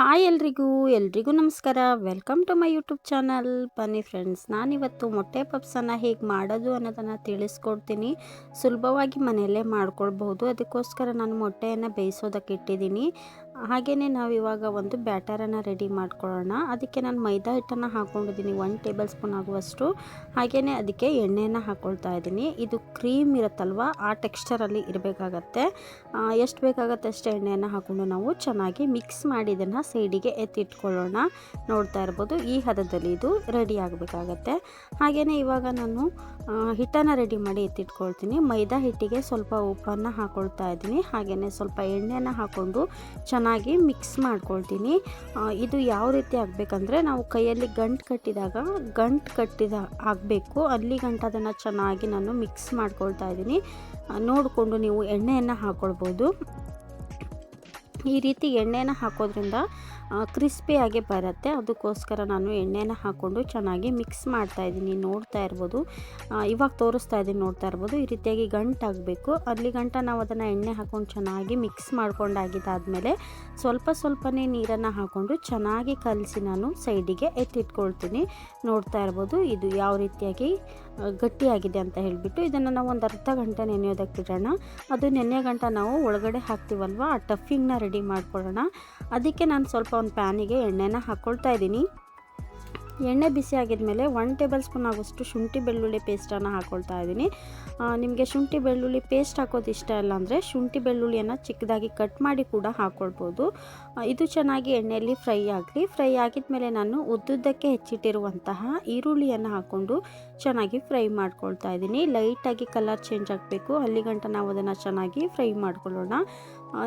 Hi ಎಲ್ರಿಗೂ ಎಲ್ರಿಗೂ ನಮಸ್ಕಾರ. Welcome to my YouTube channel ಬನ್ನಿ ಫ್ರೆಂಡ್ಸ್ ನಾನಿವತ್ತು ಮೊಟ್ಟೆ ಪಪ್ಸನ್ನು ಹೇಗೆ ಮಾಡೋದು ಅನ್ನೋದನ್ನು ತಿಳಿಸ್ಕೊಡ್ತೀನಿ. ಸುಲಭವಾಗಿ ಮನೆಯಲ್ಲೇ ಮಾಡ್ಕೊಳ್ಬಹುದು. ಅದಕ್ಕೋಸ್ಕರ ನಾನು ಮೊಟ್ಟೆಯನ್ನು ಬೇಯಿಸೋದಕ್ಕೆ ಇಟ್ಟಿದ್ದೀನಿ. ಹಾಗೆಯೇ ನಾವು ಇವಾಗ ಒಂದು ಬ್ಯಾಟರನ್ನು ರೆಡಿ ಮಾಡ್ಕೊಳ್ಳೋಣ. ಅದಕ್ಕೆ ನಾನು ಮೈದಾ ಹಿಟ್ಟನ್ನು ಹಾಕ್ಕೊಂಡಿದ್ದೀನಿ ಒನ್ ಟೇಬಲ್ ಸ್ಪೂನ್ ಆಗುವಷ್ಟು. ಹಾಗೆಯೇ ಅದಕ್ಕೆ ಎಣ್ಣೆಯನ್ನು ಹಾಕ್ಕೊಳ್ತಾ ಇದ್ದೀನಿ. ಇದು ಕ್ರೀಮ್ ಇರುತ್ತಲ್ವ? ಆ ಟೆಕ್ಸ್ಚರಲ್ಲಿ ಇರಬೇಕಾಗತ್ತೆ. ಎಷ್ಟು ಬೇಕಾಗತ್ತೆ ಅಷ್ಟು ಎಣ್ಣೆಯನ್ನು ಹಾಕ್ಕೊಂಡು ನಾವು ಚೆನ್ನಾಗಿ ಮಿಕ್ಸ್ ಮಾಡಿ ಇದನ್ನು ಸೈಡಿಗೆ ಎತ್ತಿಟ್ಕೊಳ್ಳೋಣ. ನೋಡ್ತಾ ಇರ್ಬೋದು. ಈ ಹದದಲ್ಲಿ ಇದು ರೆಡಿ ಆಗಬೇಕಾಗತ್ತೆ. ಹಾಗೆಯೇ ಇವಾಗ ನಾನು ಹಿಟ್ಟನ್ನು ರೆಡಿ ಮಾಡಿ ಎತ್ತಿಟ್ಕೊಳ್ತೀನಿ. ಮೈದಾ ಹಿಟ್ಟಿಗೆ ಸ್ವಲ್ಪ ಉಪ್ಪನ್ನು ಹಾಕ್ಕೊಳ್ತಾ ಇದ್ದೀನಿ. ಹಾಗೆಯೇ ಸ್ವಲ್ಪ ಎಣ್ಣೆನ ಹಾಕ್ಕೊಂಡು ಚೆನ್ನಾಗಿ ಮಿಕ್ಸ್ ಮಾಡ್ಕೊಳ್ತೀನಿ. ಇದು ಯಾವ ರೀತಿ ಆಗಬೇಕಂದ್ರೆ ನಾವು ಕೈಯಲ್ಲಿ ಗಂಟು ಕಟ್ಟಿದಾಗ, ಗಂಟು ಕಟ್ಟಿದ ಆಗಬೇಕು. ಅಲ್ಲಿ ಗಂಟು ಅದನ್ನು ಚೆನ್ನಾಗಿ ನಾನು ಮಿಕ್ಸ್ ಮಾಡ್ಕೊಳ್ತಾ ಇದ್ದೀನಿ. ನೋಡಿಕೊಂಡು ನೀವು ಎಣ್ಣೆಯನ್ನು ಹಾಕ್ಕೊಳ್ಬೋದು ಈ ರೀತಿ ಎಣ್ಣೆನ ಹಾಕೋದ್ರಿಂದ ಕ್ರಿಸ್ಪಿಯಾಗಿ ಬರುತ್ತೆ. ಅದಕ್ಕೋಸ್ಕರ ನಾನು ಎಣ್ಣೆನ ಹಾಕ್ಕೊಂಡು ಚೆನ್ನಾಗಿ ಮಿಕ್ಸ್ ಮಾಡ್ತಾ ಇದ್ದೀನಿ. ನೋಡ್ತಾ ಇರ್ಬೋದು. ಇವಾಗ ತೋರಿಸ್ತಾ ಇದ್ದೀನಿ, ನೋಡ್ತಾ ಇರ್ಬೋದು. ಈ ರೀತಿಯಾಗಿ ಗಂಟಾಗಬೇಕು ಅಲ್ಲಿ ಗಂಟ ನಾವು ಅದನ್ನು ಎಣ್ಣೆ ಹಾಕ್ಕೊಂಡು ಚೆನ್ನಾಗಿ ಮಿಕ್ಸ್ ಮಾಡ್ಕೊಂಡಾಗಿದ್ದಾದಮೇಲೆ ಸ್ವಲ್ಪ ಸ್ವಲ್ಪನೇ ನೀರನ್ನು ಹಾಕ್ಕೊಂಡು ಚೆನ್ನಾಗಿ ಕಲಸಿ ನಾನು ಸೈಡಿಗೆ ಎತ್ತಿಟ್ಕೊಳ್ತೀನಿ. ನೋಡ್ತಾ ಇರ್ಬೋದು. ಇದು ಯಾವ ರೀತಿಯಾಗಿ ಗಟ್ಟಿಯಾಗಿದೆ ಅಂತ ಹೇಳಿಬಿಟ್ಟು ಇದನ್ನು ನಾವು ಒಂದು ಅರ್ಧ ಗಂಟೆ ನೆನೆಯೋದಕ್ಕೆ ಬಿಡೋಣ. ಅದು ನೆನೆಯ ಗಂಟ ನಾವು ಒಳಗಡೆ ಹಾಕ್ತೀವಲ್ವ? ಆ ಟಫಿಂಗ್ನ ರೆಡಿ ಮಾಡ್ಕೊಳ್ಳೋಣ. ಅದಕ್ಕೆ ನಾನು ಸ್ವಲ್ಪ ಒಂದು ಪ್ಯಾನಿಗೆ ಎಣ್ಣೆನ ಹಾಕ್ಕೊಳ್ತಾ ಇದ್ದೀನಿ. ಎಣ್ಣೆ ಬಿಸಿ ಆಗಿದ್ಮೇಲೆ ಒನ್ ಟೇಬಲ್ ಸ್ಪೂನ್ ಆಗೋಷ್ಟು ಶುಂಠಿ ಬೆಳ್ಳುಳ್ಳಿ ಪೇಸ್ಟನ್ನು ಹಾಕ್ಕೊಳ್ತಾ ಇದ್ದೀನಿ. ನಿಮಗೆ ಶುಂಠಿ ಬೆಳ್ಳುಳ್ಳಿ ಪೇಸ್ಟ್ ಹಾಕೋದು ಇಷ್ಟ ಇಲ್ಲ ಅಂದರೆ ಶುಂಠಿ ಬೆಳ್ಳುಳ್ಳಿಯನ್ನು ಚಿಕ್ಕದಾಗಿ ಕಟ್ ಮಾಡಿ ಕೂಡ ಹಾಕ್ಕೊಳ್ಬೋದು ಇದು ಚೆನ್ನಾಗಿ ಎಣ್ಣೆಯಲ್ಲಿ ಫ್ರೈ ಆಗಲಿ. ಫ್ರೈ ಆಗಿದ ಮೇಲೆ ನಾನು ಉದ್ದುದ್ದಕ್ಕೆ ಹೆಚ್ಚಿಟ್ಟಿರುವಂತಹ ಈರುಳ್ಳಿಯನ್ನು ಹಾಕ್ಕೊಂಡು ಚೆನ್ನಾಗಿ ಫ್ರೈ ಮಾಡ್ಕೊಳ್ತಾ ಇದ್ದೀನಿ. ಲೈಟಾಗಿ ಕಲರ್ ಚೇಂಜ್ ಆಗಬೇಕು. ಅಲ್ಲಿಗಂಟ ನಾವು ಅದನ್ನು ಚೆನ್ನಾಗಿ ಫ್ರೈ ಮಾಡ್ಕೊಳ್ಳೋಣ.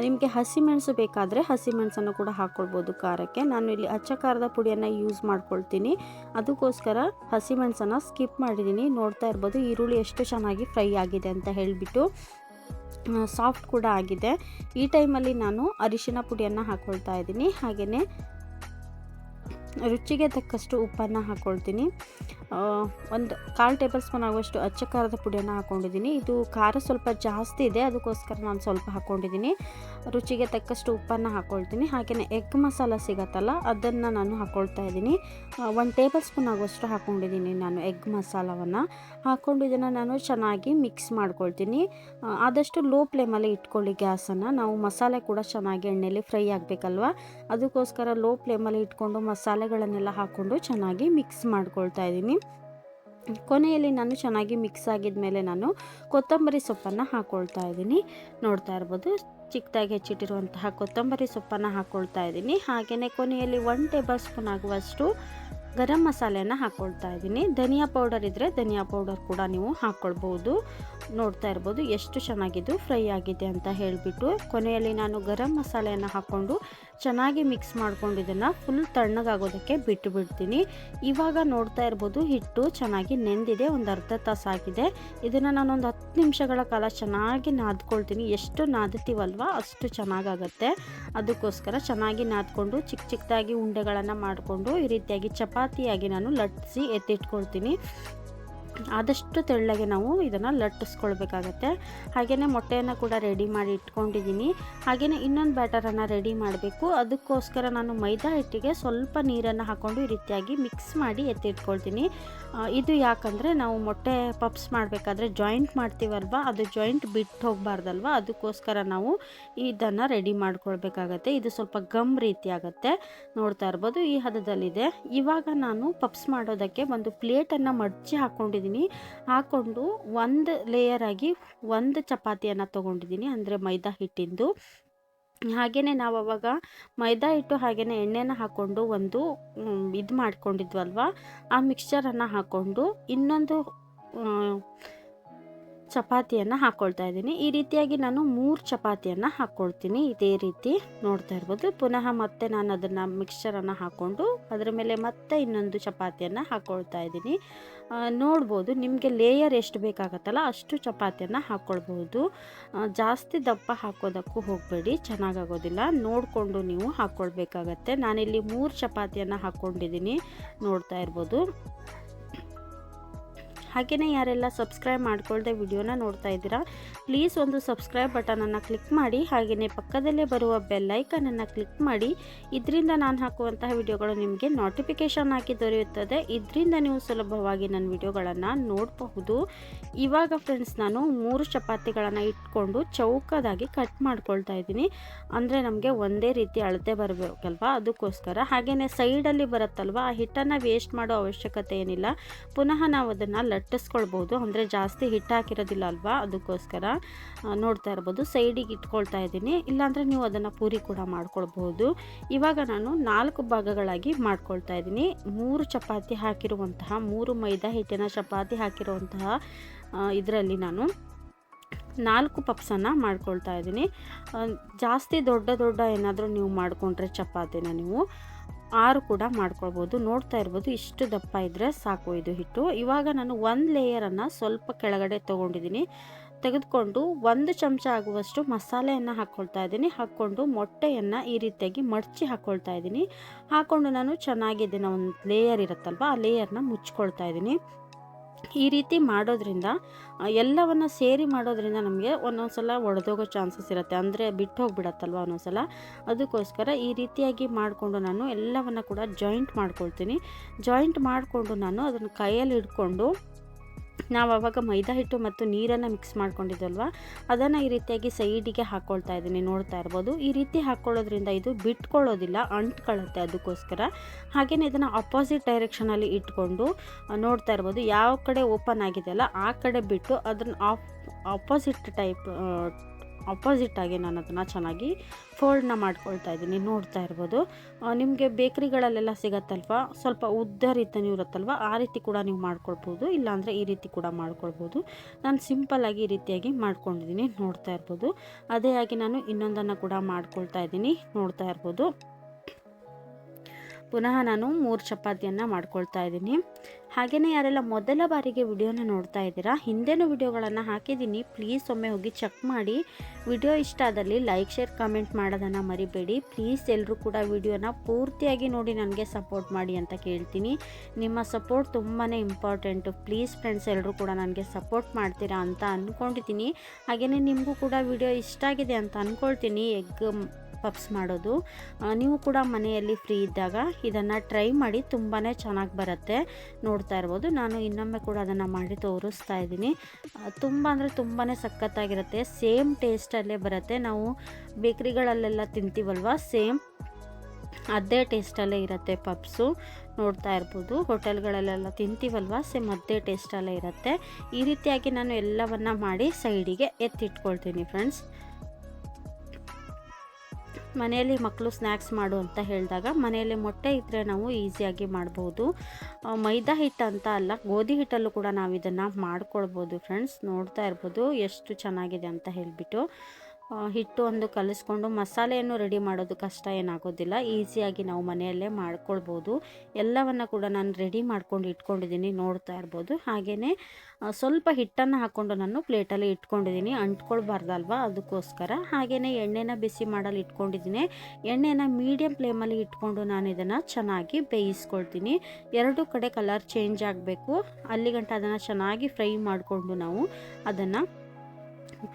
ನಿಮಗೆ ಹಸಿಮೆಣಸು ಬೇಕಾದರೆ ಹಸಿಮೆಣಸನ್ನು ಕೂಡ ಹಾಕ್ಕೊಳ್ಬೋದು ಖಾರಕ್ಕೆ. ನಾನು ಇಲ್ಲಿ ಅಚ್ಚ ಖಾರದ ಪುಡಿಯನ್ನು ಯೂಸ್ ಮಾಡ್ಕೊಳ್ತೀನಿ. ಅದಕ್ಕೋಸ್ಕರ ಹಸಿಮೆಣಸನ್ನು ಸ್ಕಿಪ್ ಮಾಡಿದ್ದೀನಿ. ನೋಡ್ತಾ ಇರ್ಬೋದು ಈರುಳ್ಳಿ ಎಷ್ಟು ಚೆನ್ನಾಗಿ ಫ್ರೈ ಆಗಿದೆ ಅಂತ ಹೇಳಿಬಿಟ್ಟು ಸಾಫ್ಟ್ ಕೂಡ ಆಗಿದೆ. ಈ ಟೈಮಲ್ಲಿ ನಾನು ಅರಿಶಿನ ಪುಡಿಯನ್ನು ಹಾಕ್ಕೊಳ್ತಾ ಇದ್ದೀನಿ. ಹಾಗೆಯೇ ರುಚಿಗೆ ತಕ್ಕಷ್ಟು ಉಪ್ಪನ್ನು ಹಾಕ್ಕೊಳ್ತೀನಿ ಒಂದು ಕಾಲು ಟೇಬಲ್ ಸ್ಪೂನ್ ಆಗುವಷ್ಟು ಅಚ್ಚ ಖಾರದ ಪುಡಿಯನ್ನು ಹಾಕ್ಕೊಂಡಿದ್ದೀನಿ ಇದು ಖಾರ ಸ್ವಲ್ಪ ಜಾಸ್ತಿ ಇದೆ, ಅದಕ್ಕೋಸ್ಕರ ನಾನು ಸ್ವಲ್ಪ ಹಾಕ್ಕೊಂಡಿದ್ದೀನಿ ರುಚಿಗೆ ತಕ್ಕಷ್ಟು ಉಪ್ಪನ್ನು ಹಾಕ್ಕೊಳ್ತೀನಿ ಹಾಗೆಯೇ ಎಗ್ ಮಸಾಲ ಸಿಗತ್ತಲ್ಲ, ಅದನ್ನು ನಾನು ಹಾಕ್ಕೊಳ್ತಾ ಇದ್ದೀನಿ. ಒಂದು ಟೇಬಲ್ ಸ್ಪೂನ್ ಆಗುವಷ್ಟು ಹಾಕ್ಕೊಂಡಿದ್ದೀನಿ ನಾನು ಎಗ್ ಮಸಾಲವನ್ನು. ಹಾಕ್ಕೊಂಡು ಇದನ್ನು ನಾನು ಚೆನ್ನಾಗಿ ಮಿಕ್ಸ್ ಮಾಡ್ಕೊಳ್ತೀನಿ. ಆದಷ್ಟು ಲೋ ಫ್ಲೇಮಲ್ಲಿ ಇಟ್ಕೊಳ್ಳಿ ಗ್ಯಾಸನ್ನು. ನಾವು ಮಸಾಲೆ ಕೂಡ ಚೆನ್ನಾಗಿ ಎಣ್ಣೆಯಲ್ಲಿ ಫ್ರೈ ಆಗಬೇಕಲ್ವ? ಅದಕ್ಕೋಸ್ಕರ ಲೋ ಫ್ಲೇಮಲ್ಲಿ ಇಟ್ಕೊಂಡು ಮಸಾಲೆಗಳನ್ನೆಲ್ಲ ಹಾಕ್ಕೊಂಡು ಚೆನ್ನಾಗಿ ಮಿಕ್ಸ್ ಮಾಡ್ಕೊಳ್ತಾ ಇದ್ದೀನಿ. ಕೊನೆಯಲ್ಲಿ ನಾನು ಚೆನ್ನಾಗಿ ಮಿಕ್ಸ್ ಆಗಿದ ಮೇಲೆ ನಾನು ಕೊತ್ತಂಬರಿ ಸೊಪ್ಪನ್ನು ಹಾಕ್ಕೊಳ್ತಾ ಇದ್ದೀನಿ. ನೋಡ್ತಾ ಇರ್ಬೋದು, ಚಿಕ್ಕದಾಗಿ ಹೆಚ್ಚಿಟ್ಟಿರುವಂತಹ ಕೊತ್ತಂಬರಿ ಸೊಪ್ಪನ್ನು ಹಾಕ್ಕೊಳ್ತಾ ಇದ್ದೀನಿ. ಹಾಗೆಯೇ ಕೊನೆಯಲ್ಲಿ ಒನ್ ಟೇಬಲ್ ಸ್ಪೂನ್ ಆಗುವಷ್ಟು ಗರಂ ಮಸಾಲೆಯನ್ನು ಹಾಕ್ಕೊಳ್ತಾ ಇದ್ದೀನಿ. ಧನಿಯಾ ಪೌಡರ್ ಇದ್ದರೆ ಧನಿಯಾ ಪೌಡರ್ ಕೂಡ ನೀವು ಹಾಕ್ಕೊಳ್ಬೋದು ನೋಡ್ತಾ ಇರ್ಬೋದು, ಎಷ್ಟು ಚೆನ್ನಾಗಿದ್ದು ಫ್ರೈ ಆಗಿದೆ ಅಂತ ಹೇಳಿಬಿಟ್ಟು ಕೊನೆಯಲ್ಲಿ ನಾನು ಗರಂ ಮಸಾಲೆಯನ್ನು ಹಾಕ್ಕೊಂಡು ಚೆನ್ನಾಗಿ ಮಿಕ್ಸ್ ಮಾಡ್ಕೊಂಡು ಇದನ್ನು ಫುಲ್ ತಣ್ಣಗಾಗೋದಕ್ಕೆ ಬಿಟ್ಟು ಬಿಡ್ತೀನಿ. ಇವಾಗ ನೋಡ್ತಾ ಇರ್ಬೋದು ಹಿಟ್ಟು ಚೆನ್ನಾಗಿ ನೆಂದಿದೆ, ಒಂದು ಅರ್ಧ ತಾಸು ಆಗಿದೆ. ಇದನ್ನು ನಾನೊಂದು ಹತ್ತು ನಿಮಿಷಗಳ ಕಾಲ ಚೆನ್ನಾಗಿ ನಾದ್ಕೊಳ್ತೀನಿ. ಎಷ್ಟು ನಾದ್ತೀವಲ್ವ ಅಷ್ಟು ಚೆನ್ನಾಗಾಗತ್ತೆ. ಅದಕ್ಕೋಸ್ಕರ ಚೆನ್ನಾಗಿ ನಾದ್ಕೊಂಡು ಚಿಕ್ಕ ಚಿಕ್ಕದಾಗಿ ಉಂಡೆಗಳನ್ನು ಮಾಡಿಕೊಂಡು ಈ ರೀತಿಯಾಗಿ ಚಪಾತಿಯಾಗಿ ನಾನು ಲಟ್ಟಿಸಿ ಎತ್ತಿಟ್ಕೊಳ್ತೀನಿ. ಆದಷ್ಟು ತೆಳ್ಳಗೆ ನಾವು ಇದನ್ನು ಲಟ್ಟಿಸ್ಕೊಳ್ಬೇಕಾಗತ್ತೆ. ಹಾಗೆಯೇ ಮೊಟ್ಟೆಯನ್ನು ಕೂಡ ರೆಡಿ ಮಾಡಿ ಇಟ್ಕೊಂಡಿದ್ದೀನಿ. ಹಾಗೆಯೇ ಇನ್ನೊಂದು ಬ್ಯಾಟರನ್ನು ರೆಡಿ ಮಾಡಬೇಕು. ಅದಕ್ಕೋಸ್ಕರ ನಾನು ಮೈದಾ ಹಿಟ್ಟಿಗೆ ಸ್ವಲ್ಪ ನೀರನ್ನು ಹಾಕ್ಕೊಂಡು ಈ ರೀತಿಯಾಗಿ ಮಿಕ್ಸ್ ಮಾಡಿ ಎತ್ತಿಟ್ಕೊಳ್ತೀನಿ. ಇದು ಯಾಕಂದರೆ ನಾವು ಮೊಟ್ಟೆ ಪಪ್ಸ್ ಮಾಡಬೇಕಾದ್ರೆ ಜಾಯಿಂಟ್ ಮಾಡ್ತೀವಲ್ವ? ಅದು ಜಾಯಿಂಟ್ ಬಿಟ್ಟು ಹೋಗಬಾರ್ದಲ್ವ? ಅದಕ್ಕೋಸ್ಕರ ನಾವು ಇದನ್ನು ರೆಡಿ ಮಾಡ್ಕೊಳ್ಬೇಕಾಗತ್ತೆ. ಇದು ಸ್ವಲ್ಪ ಗಮ್ ರೀತಿ ಆಗುತ್ತೆ. ನೋಡ್ತಾ ಇರ್ಬೋದು ಈ ಹದದಲ್ಲಿದೆ. ಇವಾಗ ನಾನು ಪಪ್ಸ್ ಮಾಡೋದಕ್ಕೆ ಒಂದು ಪ್ಲೇಟನ್ನು ಮಡಚಿ ಹಾಕ್ಕೊಂಡಿದ್ದೀನಿ ಹಾಕ್ಕೊಂಡು ಒಂದು ಲೇಯರ್ ಆಗಿ ಒಂದು ಚಪಾತಿಯನ್ನು ತೊಗೊಂಡಿದ್ದೀನಿ, ಅಂದರೆ ಮೈದಾ ಹಿಟ್ಟಿಂದು. ಹಾಗೆಯೇ ನಾವು ಅವಾಗ ಮೈದಾ ಹಿಟ್ಟು ಹಾಗೆಯೇ ಎಣ್ಣೆನ ಹಾಕ್ಕೊಂಡು ಒಂದು ಇದು ಮಾಡ್ಕೊಂಡಿದ್ವಲ್ವ? ಆ ಮಿಕ್ಸ್ಚರನ್ನು ಹಾಕ್ಕೊಂಡು ಇನ್ನೊಂದು ಚಪಾತಿಯನ್ನು ಹಾಕ್ಕೊಳ್ತಾ ಇದ್ದೀನಿ. ಈ ರೀತಿಯಾಗಿ ನಾನು ಮೂರು ಚಪಾತಿಯನ್ನು ಹಾಕ್ಕೊಳ್ತೀನಿ ಇದೇ ರೀತಿ ನೋಡ್ತಾ ಇರ್ಬೋದು. ಪುನಃ ಮತ್ತೆ ನಾನು ಅದನ್ನು ಮಿಕ್ಸ್ಚರನ್ನು ಹಾಕ್ಕೊಂಡು ಅದರ ಮೇಲೆ ಮತ್ತೆ ಇನ್ನೊಂದು ಚಪಾತಿಯನ್ನು ಹಾಕ್ಕೊಳ್ತಾ ಇದ್ದೀನಿ. ನೋಡ್ಬೋದು ನಿಮಗೆ ಲೇಯರ್ ಎಷ್ಟು ಬೇಕಾಗತ್ತಲ್ಲ ಅಷ್ಟು ಚಪಾತಿಯನ್ನು ಹಾಕ್ಕೊಳ್ಬೋದು ಜಾಸ್ತಿ ದಪ್ಪ ಹಾಕೋದಕ್ಕೂ ಹೋಗಬೇಡಿ. ಚೆನ್ನಾಗಾಗೋದಿಲ್ಲ. ನೋಡಿಕೊಂಡು ನೀವು ಹಾಕ್ಕೊಳ್ಬೇಕಾಗತ್ತೆ ನಾನಿಲ್ಲಿ ಮೂರು ಚಪಾತಿಯನ್ನು ಹಾಕ್ಕೊಂಡಿದ್ದೀನಿ ನೋಡ್ತಾ ಇರ್ಬೋದು. ಹಾಗೆಯೇ ಯಾರೆಲ್ಲ ಸಬ್ಸ್ಕ್ರೈಬ್ ಮಾಡ್ಕೊಳ್ಳದೆ ವಿಡಿಯೋನ ನೋಡ್ತಾ ಇದ್ದೀರಾ, ಪ್ಲೀಸ್ ಒಂದು ಸಬ್ಸ್ಕ್ರೈಬ್ ಬಟನನ್ನು ಕ್ಲಿಕ್ ಮಾಡಿ, ಹಾಗೆಯೇ ಪಕ್ಕದಲ್ಲೇ ಬರುವ ಬೆಲ್ಲೈಕನನ್ನು ಕ್ಲಿಕ್ ಮಾಡಿ, ಇದರಿಂದ ನಾನು ಹಾಕುವಂತಹ ವಿಡಿಯೋಗಳು ನಿಮಗೆ ನೋಟಿಫಿಕೇಷನ್ ಹಾಕಿ ದೊರೆಯುತ್ತದೆ. ಇದರಿಂದ ನೀವು ಸುಲಭವಾಗಿ ನನ್ನ ವಿಡಿಯೋಗಳನ್ನು ನೋಡಬಹುದು. ಇವಾಗ ಫ್ರೆಂಡ್ಸ್ ನಾನು ಮೂರು ಚಪಾತಿಗಳನ್ನು ಇಟ್ಕೊಂಡು ಚೌಕದಾಗಿ ಕಟ್ ಮಾಡ್ಕೊಳ್ತಾ ಇದ್ದೀನಿ. ಅಂದರೆ ನಮಗೆ ಒಂದೇ ರೀತಿ ಅಳತೆ ಬರಬೇಕಲ್ವಾ? ಅದಕ್ಕೋಸ್ಕರ ಹಾಗೆಯೇ ಸೈಡಲ್ಲಿ ಬರುತ್ತಲ್ವ? ಆ ಹಿಟ್ಟನ್ನು ವೇಸ್ಟ್ ಮಾಡೋ ಅವಶ್ಯಕತೆ ಏನಿಲ್ಲ. ಪುನಃ ನಾವು ಅದನ್ನು ಲಟ್ಟಿಸ್ಕೊಳ್ಬೋದು ಅಂದರೆ ಜಾಸ್ತಿ ಹಿಟ್ಟು ಹಾಕಿರೋದಿಲ್ಲ ಅಲ್ವಾ? ಅದಕ್ಕೋಸ್ಕರ ನೋಡ್ತಾ ಇರ್ಬೋದು. ಸೈಡಿಗೆ ಇಟ್ಕೊಳ್ತಾ ಇದ್ದೀನಿ. ಇಲ್ಲಾಂದರೆ ನೀವು ಅದನ್ನು ಪೂರಿ ಕೂಡ ಮಾಡ್ಕೊಳ್ಬೋದು. ಇವಾಗ ನಾನು ನಾಲ್ಕು ಭಾಗಗಳಾಗಿ ಮಾಡ್ಕೊಳ್ತಾ ಇದ್ದೀನಿ. ಮೂರು ಚಪಾತಿ ಹಾಕಿರುವಂತಹ, ಮೂರು ಮೈದಾ ಹಿಟ್ಟಿನ ಚಪಾತಿ ಹಾಕಿರುವಂತಹ ಇದರಲ್ಲಿ ನಾನು ನಾಲ್ಕು ಪಪ್ಸನ್ನು ಮಾಡ್ಕೊಳ್ತಾ ಇದ್ದೀನಿ. ಜಾಸ್ತಿ ದೊಡ್ಡ ದೊಡ್ಡ ಏನಾದರೂ ನೀವು ಮಾಡಿಕೊಂಡ್ರೆ ಚಪಾತಿನ ನೀವು. ಆರು ಕೂಡ ಮಾಡ್ಕೊಳ್ಬೋದು. ನೋಡ್ತಾ ಇರ್ಬೋದು, ಇಷ್ಟು ದಪ್ಪ ಇದ್ದರೆ ಸಾಕು ಇದು ಹಿಟ್ಟು. ಇವಾಗ ನಾನು ಒಂದು ಲೇಯರನ್ನು ಸ್ವಲ್ಪ ಕೆಳಗಡೆ ತೊಗೊಂಡಿದ್ದೀನಿ. ತೆಗೆದುಕೊಂಡು ಒಂದು ಚಮಚ ಆಗುವಷ್ಟು ಮಸಾಲೆಯನ್ನು ಹಾಕ್ಕೊಳ್ತಾ ಇದ್ದೀನಿ. ಹಾಕ್ಕೊಂಡು ಮೊಟ್ಟೆಯನ್ನು ಈ ರೀತಿಯಾಗಿ ಮಡಚಿ ಹಾಕ್ಕೊಳ್ತಾ ಇದ್ದೀನಿ. ಹಾಕ್ಕೊಂಡು ನಾನು ಚೆನ್ನಾಗಿದ್ದೀನಿ ಒಂದು ಲೇಯರ್ ಇರುತ್ತಲ್ವ, ಆ ಲೇಯರ್ನ ಮುಚ್ಕೊಳ್ತಾ ಇದ್ದೀನಿ. ಈ ರೀತಿ ಮಾಡೋದ್ರಿಂದ ಎಲ್ಲವನ್ನು ಸೇರಿ ಮಾಡೋದ್ರಿಂದ ನಮಗೆ ಒಂದೊಂದು ಸಲ ಒಡೆದೋಗೋ ಚಾನ್ಸಸ್ ಇರುತ್ತೆ. ಅಂದರೆ ಬಿಟ್ಟು ಹೋಗ್ಬಿಡತ್ತಲ್ವ ಒಂದೊಂದು ಸಲ ಅದಕ್ಕೋಸ್ಕರ ಈ ರೀತಿಯಾಗಿ ಮಾಡಿಕೊಂಡು ನಾನು ಎಲ್ಲವನ್ನು ಕೂಡ ಜಾಯಿಂಟ್ ಮಾಡ್ಕೊಳ್ತೀನಿ. ಜಾಯಿಂಟ್ ಮಾಡಿಕೊಂಡು ನಾನು ಅದನ್ನು ಕೈಯಲ್ಲಿ ಹಿಡ್ಕೊಂಡು ನಾವು ಆವಾಗ ಮೈದಾ ಹಿಟ್ಟು ಮತ್ತು ನೀರನ್ನು ಮಿಕ್ಸ್ ಮಾಡ್ಕೊಂಡಿದ್ದಲ್ವ ಅದನ್ನು ಈ ರೀತಿಯಾಗಿ ಸೈಡಿಗೆ ಹಾಕ್ಕೊಳ್ತಾ ಇದ್ದೀನಿ, ನೋಡ್ತಾ ಇರ್ಬೋದು. ಈ ರೀತಿ ಹಾಕ್ಕೊಳ್ಳೋದ್ರಿಂದ ಇದು ಬಿಟ್ಕೊಳ್ಳೋದಿಲ್ಲ, ಅಂಟ್ಕೊಳ್ಳುತ್ತೆ ಅದಕ್ಕೋಸ್ಕರ. ಹಾಗೆಯೇ ಇದನ್ನು ಅಪೋಸಿಟ್ ಡೈರೆಕ್ಷನಲ್ಲಿ ಇಟ್ಕೊಂಡು ನೋಡ್ತಾ ಇರ್ಬೋದು. ಯಾವ ಕಡೆ ಓಪನ್ ಆಗಿದೆಯಲ್ಲ, ಆ ಕಡೆ ಬಿಟ್ಟು ಅದನ್ನು ಆಪ್ ಅಪೋಸಿಟ್ ಟೈಪ್ ಅಪೋಸಿಟ್ ಆಗಿ ನಾನು ಅದನ್ನು ಚೆನ್ನಾಗಿ ಫೋಲ್ಡ್ನ ಮಾಡ್ಕೊಳ್ತಾ ಇದ್ದೀನಿ. ನೋಡ್ತಾ ಇರ್ಬೋದು. ನಿಮಗೆ ಬೇಕ್ರಿಗಳಲ್ಲೆಲ್ಲ ಸಿಗತ್ತಲ್ವ? ಸ್ವಲ್ಪ ಉದ್ದ ರೀತಿಯೂ ಇರುತ್ತಲ್ವ? ಆ ರೀತಿ ಕೂಡ ನೀವು ಮಾಡ್ಕೊಳ್ಬೋದು. ಇಲ್ಲಾಂದರೆ ಈ ರೀತಿ ಕೂಡ ಮಾಡ್ಕೊಳ್ಬೋದು. ನಾನು ಸಿಂಪಲ್ಲಾಗಿ ಈ ರೀತಿಯಾಗಿ ಮಾಡ್ಕೊಂಡಿದ್ದೀನಿ. ನೋಡ್ತಾ ಇರ್ಬೋದು. ಅದೇ ಆಗಿ ನಾನು ಇನ್ನೊಂದನ್ನು ಕೂಡ ಮಾಡ್ಕೊಳ್ತಾ ಇದ್ದೀನಿ. ನೋಡ್ತಾ ಇರ್ಬೋದು. ಪುನಃ ನಾನು ಮೂರು ಚಪಾತಿಯನ್ನು ಮಾಡ್ಕೊಳ್ತಾ ಇದ್ದೀನಿ. ಹಾಗೆಯೇ ಯಾರೆಲ್ಲ ಮೊದಲ ಬಾರಿಗೆ ವಿಡಿಯೋನ ನೋಡ್ತಾ ಇದ್ದೀರಾ, ಹಿಂದೆನೂ ವಿಡಿಯೋಗಳನ್ನು ಹಾಕಿದ್ದೀನಿ. ಪ್ಲೀಸ್ ಒಮ್ಮೆ ಹೋಗಿ ಚೆಕ್ ಮಾಡಿ. ವಿಡಿಯೋ ಇಷ್ಟ ಆದಲ್ಲಿ ಲೈಕ್, ಶೇರ್, ಕಾಮೆಂಟ್ ಮಾಡೋದನ್ನು ಮರಿಬೇಡಿ. ಪ್ಲೀಸ್ ಎಲ್ಲರೂ ಕೂಡ ವಿಡಿಯೋನ ಪೂರ್ತಿಯಾಗಿ ನೋಡಿ ನನಗೆ ಸಪೋರ್ಟ್ ಮಾಡಿ ಅಂತ ಕೇಳ್ತೀನಿ. ನಿಮ್ಮ ಸಪೋರ್ಟ್ ತುಂಬಾ ಇಂಪಾರ್ಟೆಂಟು. ಪ್ಲೀಸ್ ಫ್ರೆಂಡ್ಸ್ ಎಲ್ಲರೂ ಕೂಡ ನನಗೆ ಸಪೋರ್ಟ್ ಮಾಡ್ತೀರಾ ಅಂತ ಅಂದ್ಕೊಂಡಿದ್ದೀನಿ ಹಾಗೆಯೇ ನಿಮಗೂ ಕೂಡ ವಿಡಿಯೋ ಇಷ್ಟ ಆಗಿದೆ ಅಂತ ಅಂದ್ಕೊಳ್ತೀನಿ ಎಗ್ ಪಪ್ಸ್ ಮಾಡೋದು. ನೀವು ಕೂಡ ಮನೆಯಲ್ಲಿ ಫ್ರೀ ಇದ್ದಾಗ ಇದನ್ನು ಟ್ರೈ ಮಾಡಿ ತುಂಬಾ ಚೆನ್ನಾಗಿ ಬರುತ್ತೆ. ನೋಡ್ತಾ ಇರ್ಬೋದು. ನಾನು ಇನ್ನೊಮ್ಮೆ ಕೂಡ ಅದನ್ನು ಮಾಡಿ ತೋರಿಸ್ತಾ ಇದ್ದೀನಿ. ತುಂಬ ಅಂದರೆ ತುಂಬಾ ಸಖತ್ತಾಗಿರುತ್ತೆ. ಸೇಮ್ ಟೇಸ್ಟಲ್ಲೇ ಬರುತ್ತೆ. ನಾವು ಬೇಕ್ರಿಗಳಲ್ಲೆಲ್ಲ ತಿಂತೀವಲ್ವ? ಸೇಮ್ ಅದೇ ಟೇಸ್ಟಲ್ಲೇ ಇರುತ್ತೆ ಪಪ್ಸು. ನೋಡ್ತಾ ಇರ್ಬೋದು. ಹೋಟೆಲ್ಗಳಲ್ಲೆಲ್ಲ ತಿಂತೀವಲ್ವ? ಸೇಮ್ ಅದೇ ಟೇಸ್ಟಲ್ಲೇ ಇರುತ್ತೆ. ಈ ರೀತಿಯಾಗಿ ನಾನು ಎಲ್ಲವನ್ನು ಮಾಡಿ ಸೈಡಿಗೆ ಎತ್ತಿಟ್ಕೊಳ್ತೀನಿ, ಫ್ರೆಂಡ್ಸ್. ಮನೆಯಲ್ಲಿ ಮಕ್ಕಳು ಸ್ನ್ಯಾಕ್ಸ್ ಮಾಡು ಅಂತ ಹೇಳಿದಾಗ ಮನೆಯಲ್ಲಿ ಮೊಟ್ಟೆ ಇದ್ದರೆ ನಾವು ಈಸಿಯಾಗಿ ಮಾಡ್ಬೋದು. ಮೈದಾ ಹಿಟ್ಟು ಅಂತ ಅಲ್ಲ, ಗೋಧಿ ಹಿಟ್ಟಲ್ಲೂ ಕೂಡ ನಾವು ಇದನ್ನು ಮಾಡ್ಕೊಳ್ಬೋದು ಫ್ರೆಂಡ್ಸ್ ನೋಡ್ತಾ ಇರ್ಬೋದು ಎಷ್ಟು ಚೆನ್ನಾಗಿದೆ ಅಂತ ಹೇಳಿಬಿಟ್ಟು. ಹಿಟ್ಟು ಒಂದು ಕಲಿಸ್ಕೊಂಡು ಮಸಾಲೆಯನ್ನು ರೆಡಿ ಮಾಡೋದು ಕಷ್ಟ ಏನಾಗೋದಿಲ್ಲ. ಈಸಿಯಾಗಿ ನಾವು ಮನೆಯಲ್ಲೇ ಮಾಡ್ಕೊಳ್ಬೋದು. ಎಲ್ಲವನ್ನು ಕೂಡ ನಾನು ರೆಡಿ ಮಾಡ್ಕೊಂಡು ಇಟ್ಕೊಂಡಿದ್ದೀನಿ, ನೋಡ್ತಾ ಇರ್ಬೋದು. ಹಾಗೆಯೇ ಸ್ವಲ್ಪ ಹಿಟ್ಟನ್ನು ಹಾಕ್ಕೊಂಡು ನಾನು ಪ್ಲೇಟಲ್ಲಿ ಇಟ್ಕೊಂಡಿದ್ದೀನಿ. ಅಂಟ್ಕೊಳ್ಬಾರ್ದಲ್ವ? ಅದಕ್ಕೋಸ್ಕರ. ಹಾಗೆಯೇ ಎಣ್ಣೆನ ಬಿಸಿ ಮಾಡಲು ಇಟ್ಕೊಂಡಿದ್ದೀನಿ. ಎಣ್ಣೆನ ಮೀಡಿಯಮ್ ಫ್ಲೇಮಲ್ಲಿ ಇಟ್ಕೊಂಡು ನಾನು ಇದನ್ನು ಚೆನ್ನಾಗಿ ಬೇಯಿಸ್ಕೊಳ್ತೀನಿ. ಎರಡು ಕಡೆ ಕಲರ್ ಚೇಂಜ್ ಆಗಬೇಕು. ಅಲ್ಲಿಗಂಟ ಅದನ್ನು ಚೆನ್ನಾಗಿ ಫ್ರೈ ಮಾಡಿಕೊಂಡು ನಾವು ಅದನ್ನು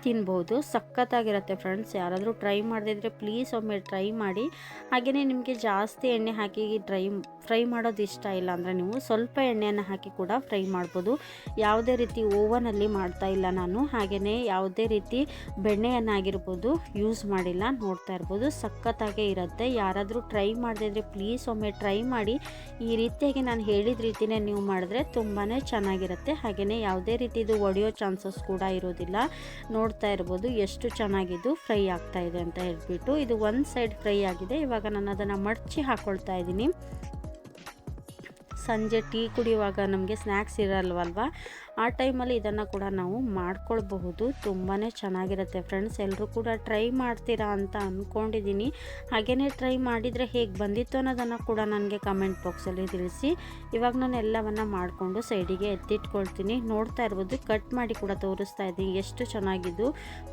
ತಿನ್ಬೋದು, ಸಖತ್ತಾಗಿರುತ್ತೆ ಫ್ರೆಂಡ್ಸ್ ಯಾರಾದರೂ ಟ್ರೈ ಮಾಡದಿದ್ದರೆ ಪ್ಲೀಸ್ ಒಮ್ಮೆ ಟ್ರೈ ಮಾಡಿ. ಹಾಗೆಯೇ ನಿಮಗೆ ಜಾಸ್ತಿ ಎಣ್ಣೆ ಹಾಕಿ ಡ್ರೈ ಫ್ರೈ ಮಾಡೋದು ಇಷ್ಟ ಇಲ್ಲ ಅಂದರೆ ನೀವು ಸ್ವಲ್ಪ ಎಣ್ಣೆಯನ್ನು ಹಾಕಿ ಕೂಡ ಫ್ರೈ ಮಾಡ್ಬೋದು. ಯಾವುದೇ ರೀತಿ ಓವನಲ್ಲಿ ಮಾಡ್ತಾ ಇಲ್ಲ ನಾನು ಹಾಗೆಯೇ ಯಾವುದೇ ರೀತಿ ಬೆಣ್ಣೆಯನ್ನಾಗಿರ್ಬೋದು ಯೂಸ್ ಮಾಡಿಲ್ಲ, ನೋಡ್ತಾ ಇರ್ಬೋದು. ಸಖತ್ತಾಗೇ ಇರುತ್ತೆ. ಯಾರಾದರೂ ಟ್ರೈ ಮಾಡದಿದ್ರೆ ಪ್ಲೀಸ್ ಒಮ್ಮೆ ಟ್ರೈ ಮಾಡಿ. ಈ ರೀತಿಯಾಗಿ ನಾನು ಹೇಳಿದ ರೀತಿಯೇ ನೀವು ಮಾಡಿದ್ರೆ ತುಂಬಾ ಚೆನ್ನಾಗಿರುತ್ತೆ. ಹಾಗೆಯೇ ಯಾವುದೇ ರೀತಿದು ಒಡೆಯೋ ಚಾನ್ಸಸ್ ಕೂಡ ಇರೋದಿಲ್ಲ. ನೋಡ್ತಾ ಇರ್ಬೋದು ಎಷ್ಟು ಚೆನ್ನಾಗಿದ್ದು ಫ್ರೈ ಆಗ್ತಾ ಇದೆ ಅಂತ ಹೇಳ್ಬಿಟ್ಟು ಇದು ಒಂದು ಸೈಡ್ ಫ್ರೈ ಆಗಿದೆ. ಇವಾಗ ನಾನು ಅದನ್ನು ಮಡಚಿ ಹಾಕ್ಕೊಳ್ತಾ ಇದ್ದೀನಿ. ಸಂಜೆ ಟೀ ಕುಡಿಯುವಾಗ ನಮಗೆ ಸ್ನ್ಯಾಕ್ಸ್ ಇರಲ್ವಲ್ವ? ಆ ಟೈಮಲ್ಲಿ ಇದನ್ನು ಕೂಡ ನಾವು ಮಾಡ್ಕೊಳ್ಬಹುದು. ತುಂಬಾ ಚೆನ್ನಾಗಿರುತ್ತೆ ಫ್ರೆಂಡ್ಸ್. ಎಲ್ಲರೂ ಕೂಡ ಟ್ರೈ ಮಾಡ್ತೀರಾ ಅಂತ ಅಂದ್ಕೊಂಡಿದ್ದೀನಿ ಹಾಗೆಯೇ ಟ್ರೈ ಮಾಡಿದರೆ ಹೇಗೆ ಬಂದಿತ್ತು ಅನ್ನೋದನ್ನು ಕೂಡ ನನಗೆ ಕಮೆಂಟ್ ಬಾಕ್ಸಲ್ಲಿ ತಿಳಿಸಿ. ಇವಾಗ ನಾನು ಎಲ್ಲವನ್ನು ಮಾಡಿಕೊಂಡು ಸೈಡಿಗೆ ಎತ್ತಿಟ್ಕೊಳ್ತೀನಿ. ನೋಡ್ತಾ ಇರ್ಬೋದು. ಕಟ್ ಮಾಡಿ ಕೂಡ ತೋರಿಸ್ತಾ ಇದ್ದೀನಿ. ಎಷ್ಟು ಚೆನ್ನಾಗಿದ್ದು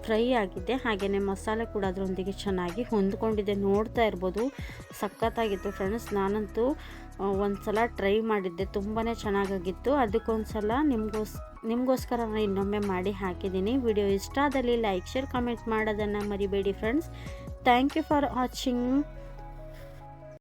ಫ್ರೈ ಆಗಿದೆ. ಹಾಗೆಯೇ ಮಸಾಲೆ ಕೂಡ ಅದರೊಂದಿಗೆ ಚೆನ್ನಾಗಿ ಹೊಂದ್ಕೊಂಡಿದೆ. ನೋಡ್ತಾ ಇರ್ಬೋದು. ಸಖತ್ತಾಗಿತ್ತು ಫ್ರೆಂಡ್ಸ್. ನಾನಂತೂ ಒಂದು ಸಲ ಟ್ರೈ ಮಾಡಿದ್ದೆ. ತುಂಬಾ ಚೆನ್ನಾಗಾಗಿತ್ತು. ಅದಕ್ಕೊಂದು ಸಲ ನಿಮಗೋಸ್ ನಿಮಗೋಸ್ಕರ ನಾನು ಇನ್ನೊಮ್ಮೆ ಮಾಡಿ ಹಾಕಿದ್ದೀನಿ. ವಿಡಿಯೋ ಇಷ್ಟ ಆದಲ್ಲಿ ಲೈಕ್, ಶೇರ್ ಕಾಮೆಂಟ್ ಮಾಡೋದನ್ನು ಮರಿಬೇಡಿ friends thank you for watching